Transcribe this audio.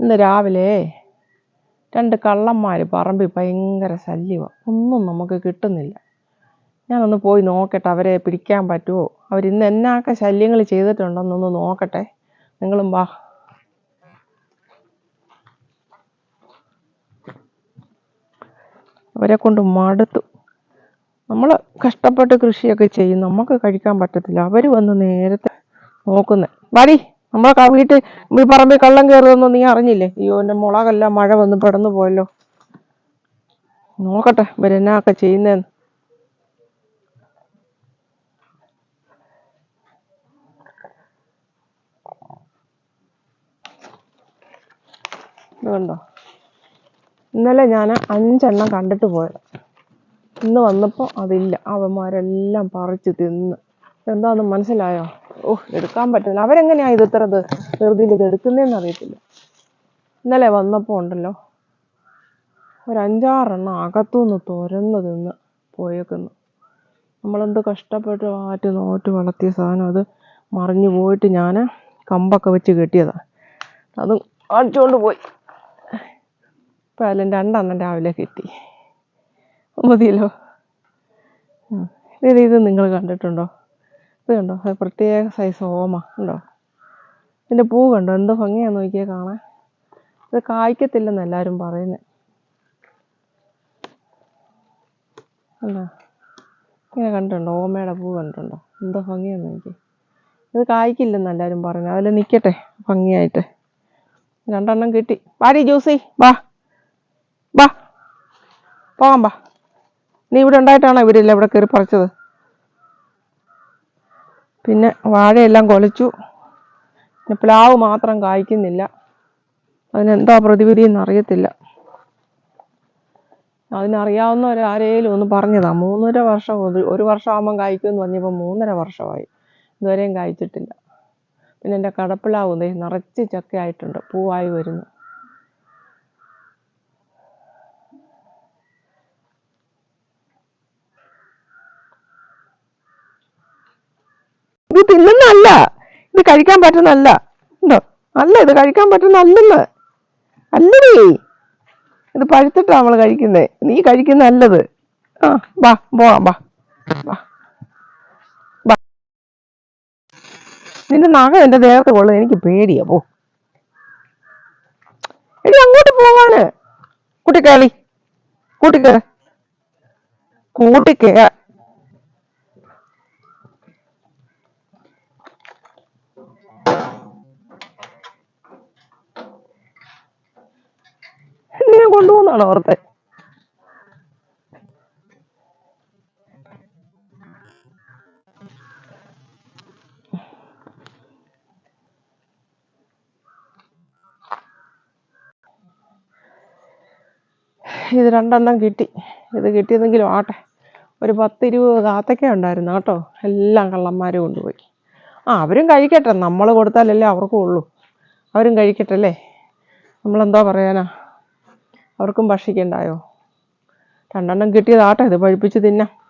ഇന്ന് രാവിലെ രണ്ട് കള്ളന്മാർ പറമ്പിൽ ഭയങ്കര ശല്യമാണ് ഒന്നും നമുക്ക് കിട്ടുന്നില്ല. ഞാനൊന്ന് പോയി നോക്കട്ടെ അവരെ പിടിക്കാൻ പറ്റുമോ അവരിന്ന് എന്നാക്കെ ശല്യങ്ങൾ ചെയ്തിട്ടുണ്ടെന്നൊന്ന് നോക്കട്ടെ. നിങ്ങളും വാ. അവരെ കൊണ്ട് മടുത്തു. നമ്മൾ കഷ്ടപ്പെട്ട് കൃഷിയൊക്കെ ചെയ്യും. നമുക്ക് കഴിക്കാൻ പറ്റത്തില്ല. അവർ വന്ന് നേരത്തെ നോക്കുന്നേ. വാടി. നമ്മളെ വീട്ടിൽ ഈ പറമ്പിൽ കള്ളം കയറുമെന്ന് നീ അറിഞ്ഞില്ലേ? അയ്യോ എന്റെ മുളകെല്ലാം മഴ വന്ന് പെടന്നു പോയല്ലോ. നോക്കട്ടെ ഇവരെന്നാക്കെ ചെയ്യുന്നതെന്ന് ഇത് കണ്ടോ? ഇന്നലെ ഞാൻ അഞ്ചെണ്ണം കണ്ടിട്ട് പോയത്. ഇന്ന് വന്നപ്പോൾ അതില്ല. അവന്മാരെല്ലാം പറിച്ചു തിന്ന്. എന്താന്ന് മനസ്സിലായോ? ഓഹ് എടുക്കാൻ പറ്റില്ല. അവരെങ്ങനെയാ ഇത് ഇത്ര ഇത് വെറുതെ ഇത് എടുക്കുന്നതെന്ന് അറിയത്തില്ല. ഇന്നലെ വന്നപ്പോൾ ഉണ്ടല്ലോ. ഒരു അഞ്ചാറെണ്ണം അകത്തുനിന്ന് തുരന്ന് തിന്ന് പോയേക്കുന്നു. നമ്മളെന്ത് കഷ്ടപ്പെട്ട് ആറ്റ് നോറ്റ് വളർത്തിയ സാധനം അത് മറിഞ്ഞു പോയിട്ട് ഞാൻ കമ്പൊക്കെ വെച്ച് കെട്ടിയതാ. അത് അടിച്ചുകൊണ്ട് പോയി. ഇപ്പം അതിലും രണ്ടെണ്ണം രാവിലെ കിട്ടി. മതിയല്ലോ. ഇത് ഇത് നിങ്ങൾ കണ്ടിട്ടുണ്ടോ? ഇത് കണ്ടോ അത് പ്രത്യേക സൈസ് ഓമ ഉണ്ടോ? ഇതിന്റെ പൂ കണ്ടോ? എന്ത് ഭംഗിയാന്ന് നോക്കിയാൽ കാണാൻ. ഇത് കായ്ക്കത്തില്ലെന്ന് എല്ലാവരും പറയുന്നത് അല്ല ഇങ്ങനെ കണ്ടിട്ടുണ്ടോ? ഓമയുടെ പൂ കണ്ടിട്ടുണ്ടോ? എന്തോ ഭംഗിയാന്ന് നോക്കി ഇത് കായ്ക്കില്ലെന്ന് എല്ലാവരും പറയുന്നത് അതിൽ നിൽക്കട്ടെ ഭംഗിയായിട്ട്. രണ്ടെണ്ണം കിട്ടി. വാടി ജ്യൂസി വാ. വാ. പോകാം വാ. നീ ഇവിടെ ഉണ്ടായിട്ടാണോ ഇവരില്ല ഇവിടെ കയറി പറിച്ചത്? പിന്നെ വാഴയെല്ലാം കൊളച്ചു പിന്നെ പ്ലാവ് മാത്രം കായ്ക്കുന്നില്ല. അതിനെന്താ പ്രതിവിധി എന്നറിയത്തില്ല. അതിനറിയാവുന്നവർ ആരേലും ഒന്ന് പറഞ്ഞതാ. മൂന്നര വർഷം ഒരു- ഒരു വർഷം എന്ന് പറഞ്ഞപ്പോൾ മൂന്നര വർഷമായി. ഇതുവരെയും കായ്ച്ചിട്ടില്ല. പിന്നെ എന്റെ കടപ്പിളാവുന്നേ നിറച്ച് ചക്കയായിട്ടുണ്ട്. പൂവായി വരുന്നു. തിന്നുന്നല്ല ഇത് കഴിക്കാൻ പറ്റുന്നല്ല ഉണ്ടോ? അല്ല ഇത് കഴിക്കാൻ പറ്റുന്നല്ലെന്ന് അല്ലേ? ഇത് പഴുത്തിട്ടാ നമ്മൾ കഴിക്കുന്നേ. നീ കഴിക്കുന്ന നല്ലത്. ആ ബാ പോവാം ബാ നിന്റെ നഖം എന്റെ ദേഹത്ത് കൊള്ളു എനിക്ക് പേടിയാ പോ. എടി അങ്ങോട്ട് പോവാന്. കൂട്ടിക്കേറി കൂട്ടിക്കേറി കൂട്ടിക്കേ എന്നെ കൊണ്ടുപോകുന്നാണോ ഓർത്തെ ഇത് രണ്ടെണ്ണം കിട്ടി. ഇത് കിട്ടിയതെങ്കിലും ആട്ടെ. ഒരു പത്തിരുപത് കാത്തക്ക ഉണ്ടായിരുന്നു കേട്ടോ. എല്ലാം കള്ളന്മാരും കൊണ്ടുപോയി. ആ അവരും കഴിക്കട്ടെ. നമ്മൾ കൊടുത്താലല്ലേ അവർക്കും ഉള്ളൂ. അവരും കഴിക്കട്ടെ അല്ലേ? നമ്മളെന്തോ പറയാനാ? അവർക്കും ഭക്ഷിക്കണ്ടായോ? രണ്ടെണ്ണം കിട്ടിയതാട്ടെ ഇത് പഴുപ്പിച്ച് തിന്നാം.